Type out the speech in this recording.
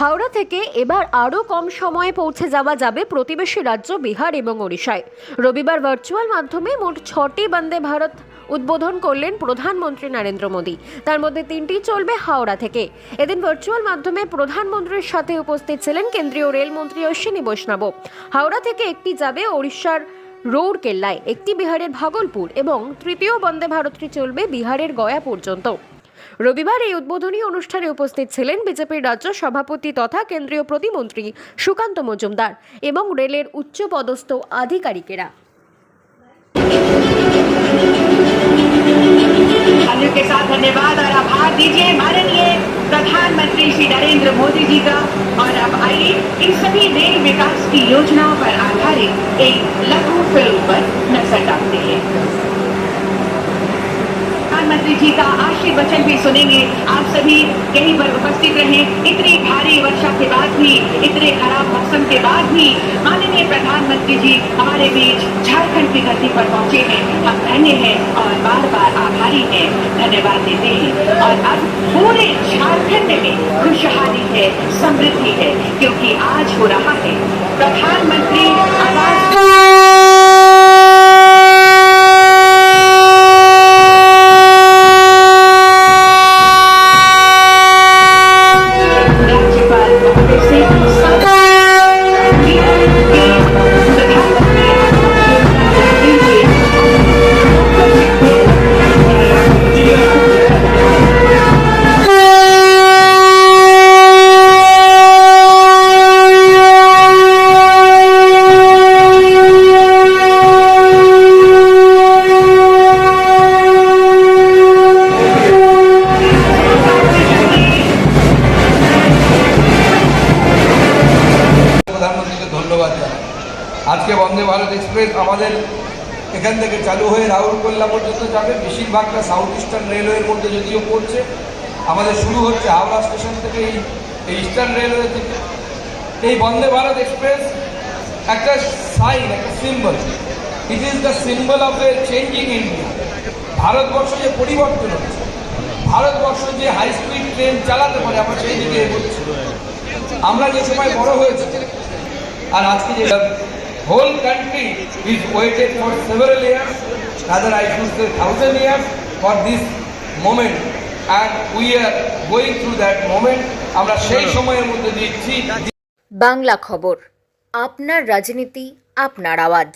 হাওড়া থেকে এবার আরও কম সময়ে পৌঁছে যাওয়া যাবে প্রতিবেশী রাজ্য বিহার এবং ওড়িশায়। রবিবার ভার্চুয়াল মাধ্যমে মোট ছটি বন্দে ভারত উদ্বোধন করলেন প্রধানমন্ত্রী নরেন্দ্র মোদী। তার মধ্যে তিনটি চলবে হাওড়া থেকে। এদিন ভার্চুয়াল মাধ্যমে প্রধানমন্ত্রীর সাথে উপস্থিত ছিলেন কেন্দ্রীয় রেলমন্ত্রী অশ্বিনী বৈষ্ণব। হাওড়া থেকে একটি যাবে ওড়িশার রৌরকেল্লায়, একটি বিহারের ভাগলপুর এবং তৃতীয় বন্দে ভারতটি চলবে বিহারের গয়া পর্যন্ত। রবিবার এই উদ্বোধনী অনুষ্ঠানে উপস্থিত ছিলেন বিজেপির রাজ্য সভাপতি তথা কেন্দ্রীয় প্রতিমন্ত্রী সুকান্ত মজুমদার এবং রেলের উচ্চপদস্থ আধিকারিকেরা अन्य के साथ धन्यवाद और आभार दीजिए माननीय प्रधानमंत्री श्री नरेंद्र मोदी जी का और अब आइए इन सभी रेल विकास की योजनाओं पर आधारित एक लघु फिल्म पर नजर डालते हैं प्रधानमंत्री जी का आशीर्वचन भी सुनेंगे। आप सभी यहीं पर उपस्थित रहे। इतनी भारी वर्षा के बाद भी, इतने खराब मौसम के बाद भी माननीय प्रधानमंत्री जी हमारे बीच झारखंड की धरती पर पहुँचे हैं। हम धन्य हैं और बार बार आभारी हैं। धन्यवाद देते हैं। और अब पूरे झारखंड में खुशहाली है, समृद्धि है, क्योंकि आज हो रहा है। प्रधानमंत्री आवास ধন্যবাদ জানাই। আজকে বন্দে ভারত এক্সপ্রেস আমাদের এখান থেকে চালু হয়ে রাউরকোল্লা পর্যন্ত যাবে। বেশিরভাগটা সাউথ ইস্টার্ন রেলওয়ের মধ্যে যদিও পড়ছে। আমাদের শুরু হচ্ছে হাওড়া স্টেশন থেকে এই এই ইস্টার্ন রেলওয়ে থেকে। এই বন্দে ভারত এক্সপ্রেস একটা সাইন একটা symbol it is the symbol of a changing India Bharatvarsha যে পরিবর্তন হচ্ছে, ভারতবর্ষ যে হাই স্পিড ট্রেন চালাতে পারে, আমরা সেই দিকে এগোচ্ছি। আমরা যে সময় বড় হয়েছি আর আজকে যে whole country is waited for several years rather I should say thousand years for this moment and we are going through that moment আমরা সেই সময়ের মধ্যে দিচ্ছি। বাংলা খবর আপনার রাজনীতি আপনার আওয়াজ।